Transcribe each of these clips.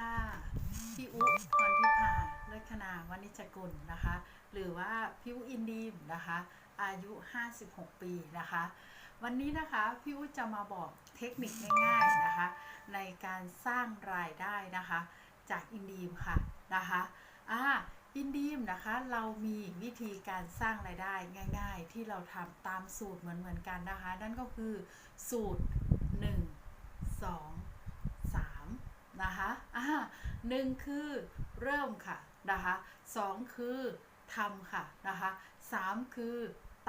ค่ะพี่อุพรทิพาเลิศคณาวณิชกุลนะคะ หรือว่าพี่อุอินดีมนะคะ อายุ 56 ปีนะคะ วันนี้นะคะพี่อุจะมาบอกเทคนิคง่ายๆนะคะ ในการสร้างรายได้นะคะ จากอินดีมค่ะนะคะอ่าอินดีมนะคะเรามีวิธีการสร้างรายได้ง่าย ๆ ที่เราทำตามสูตรเหมือนๆกันนะคะ นั่นก็คือสูตร 1 2 3 นะคะ อ่าหนึ่งคือเริ่มค่ะนะคะสองคือทำค่ะนะคะสามคือ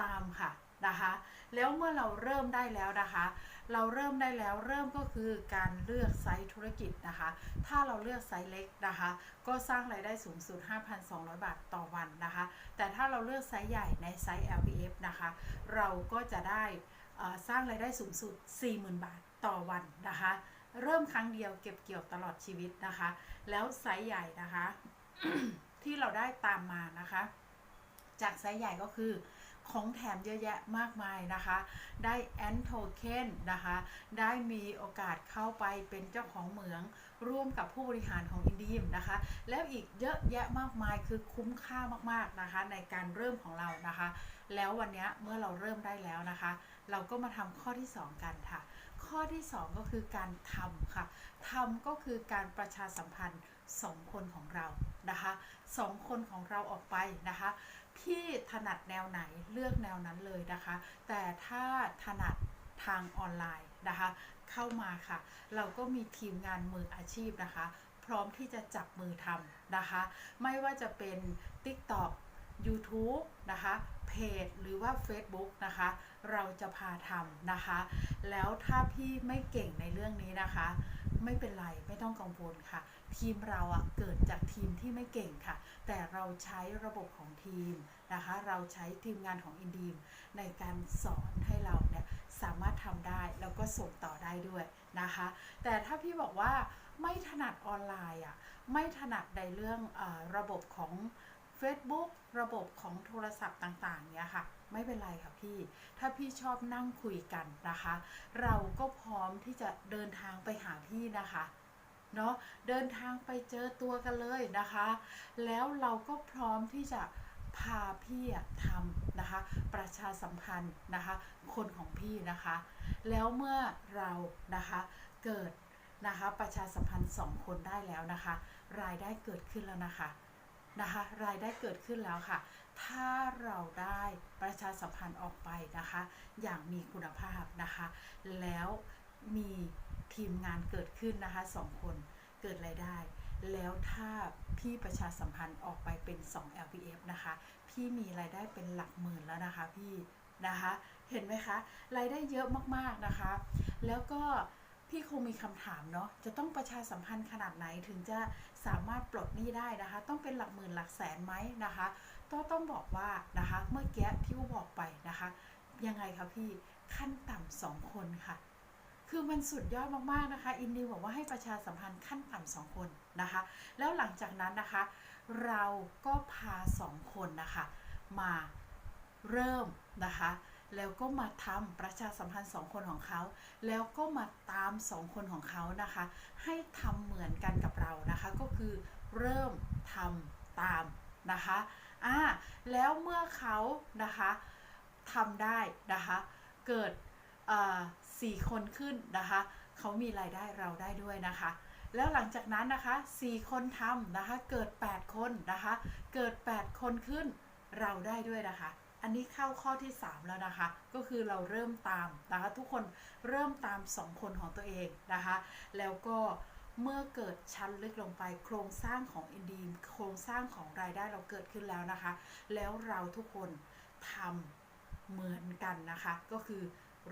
ตามค่ะนะคะแล้วเมื่อเราเริ่มได้แล้วนะคะ เราเริ่มได้แล้วเริ่มก็คือการเลือกไซต์ธุรกิจนะคะ ถ้าเราเลือกไซต์เล็กนะคะ ก็สร้างรายได้สูงสุด 5,200 บาทต่อวันนะคะ แต่ถ้าเราเลือกไซต์ใหญ่ในไซต์ LPF นะคะ เราก็จะได้สร้างรายได้สูงสุด 40,000 บาทต่อวันนะคะ เริ่มครั้งเดียวเก็บเกี่ยวตลอดชีวิตนะคะ แล้วไซส์ใหญ่นะคะ ที่เราได้ตามมานะคะ จากไซส์ใหญ่ก็คือ ของแถมเยอะแยะมากมายนะคะ ได้แอนโทเคนนะคะ ได้มีโอกาสเข้าไปเป็นเจ้าของเหมืองร่วมกับผู้บริหารของอินดีมนะคะ แล้วอีกเยอะแยะมากมายคือคุ้มค่ามากๆนะคะ ในการเริ่มของเรานะคะ แล้ววันนี้เมื่อเราเริ่มได้แล้วนะคะ เราก็มาทำข้อที่ 2 กันค่ะ ข้อที่ 2 ก็คือการทำค่ะทำก็คือการประชาสัมพันธ์ 2คนของเรานะคะสองคนของเราออกไปนะคะ พี่ถนัดแนวไหนเลือกแนวนั้นเลยนะคะ แต่ถ้าถนัดทางออนไลน์นะคะ เข้ามาค่ะ เราก็มีทีมงานมืออาชีพนะคะ พร้อมที่จะจับมือทำนะคะ ไม่ว่าจะเป็น TikTok YouTube นะคะ เพจหรือว่า Facebook นะคะ เราจะพาทำนะคะ แล้วถ้าพี่ไม่เก่งในเรื่องนี้นะคะ ไม่เป็นไรไม่ต้องกังวลค่ะ ทีมเราอะเกิดจากทีมที่ไม่เก่งค่ะ แต่เราใช้ระบบของทีมนะคะ เราใช้ทีมงานของอินดีมในการสอนให้เราเนี่ยสามารถทำได้แล้วก็ส่งต่อได้ด้วยนะคะ แต่ถ้าพี่บอกว่าไม่ถนัดออนไลน์อะไม่ถนัดในเรื่องอระบบของ Facebook ระบบของโทรศัพท์ต่างๆเนี่ยค่ะ ไม่เป็นไรค่ะพี่ ถ้าพี่ชอบนั่งคุยกันนะคะ เราก็พร้อมที่จะเดินทางไปหาพี่นะคะเนาะเดินทางไปเจอตัวกันเลยนะคะ แล้วเราก็พร้อมที่จะพาพี่ทำนะคะ ประชาสัมพันธ์นะคะ คนของพี่นะคะ แล้วเมื่อเรานะคะเกิดนะคะประชาสัมพันธ์สองคนได้แล้วนะคะ รายได้เกิดขึ้นแล้วนะคะ นะคะรายได้เกิดขึ้นแล้วค่ะ ถ้าเราได้ประชาสัมพันธ์ออกไปนะคะ อย่างมีคุณภาพนะคะ แล้วมีทีมงานเกิดขึ้นนะคะสองคนเกิดรายได้ แล้วถ้าพี่ประชาสัมพันธ์ออกไปเป็น 2 LPF นะคะ พี่มีรายได้เป็นหลักหมื่นแล้วนะคะพี่นะคะ เห็นไหมคะ รายได้เยอะมากๆนะคะ แล้วก็ พี่คงมีคำถามเนาะจะต้องประชาสัมพันธ์ขนาดไหนถึงจะสามารถปลดหนี้ได้นะคะ ต้องเป็นหลักหมื่นหลักแสนไหมนะคะก็ต้องบอกว่านะคะ เมื่อกี้ที่อูบอกไปนะคะ ยังไงคะพี่ขั้นต่ำสองคนค่ะ คือมันสุดยอดมากๆนะคะ อินดีบอกว่าให้ประชาสัมพันธ์ขั้นต่ำสองคนนะคะ แล้วหลังจากนั้นนะคะ เราก็พาสองคนนะคะ มาเริ่มนะคะ แล้วก็มาทำประชาสัมพันธ์สองคนของเขา แล้วก็มาตามสองคนของเขานะคะ ให้ทำเหมือนกันกับเรานะคะ ก็คือเริ่มทำตามนะคะอ่าแล้วเมื่อเขานะคะทำได้นะคะ เกิดอ่อสี่คนขึ้นนะคะ เขามีรายได้เราได้ด้วยนะคะ แล้วหลังจากนั้นนะคะ4คนทำนะคะ เกิด 8 คนนะคะ เกิด 8 คนขึ้นเราได้ด้วยนะคะ อันนี้เข้าข้อที่ 3 แล้วนะคะ ก็คือเราเริ่มตามนะคะ ทุกคนเริ่มตาม 2 คนของตัวเองนะคะ แล้วก็เมื่อเกิดชั้นลึกลงไปโครงสร้างของอินดีมโครงสร้างของรายได้เราเกิดขึ้นแล้วนะคะ แล้วเราทุกคนทำเหมือนกันนะคะ ก็คือ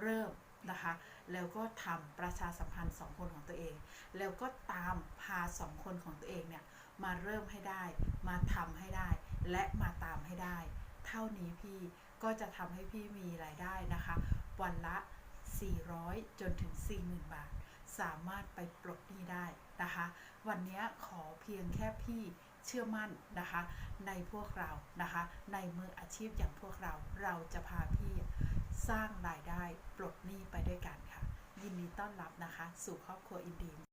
เริ่มนะคะ แล้วก็ทำประชาสัมพันธ์สองคนของตัวเอง แล้วก็ตามพาสองคนของตัวเองเนี่ยมาเริ่มให้ได้ มาทำให้ได้ และมาตามให้ได้ เท่านี้พี่ก็จะทำให้พี่มีรายได้นะคะ วันละ 400 จนถึง 40,000 บาท สามารถไปปลดหนี้ได้นะคะ วันนี้ขอเพียงแค่พี่เชื่อมั่นนะคะ ในพวกเรานะคะ ในมืออาชีพอย่างพวกเราเราจะพาพี่สร้างรายได้ปลดหนี้ไปด้วยกันค่ะ ยินดีต้อนรับนะคะ สู่ครอบครัวอินดี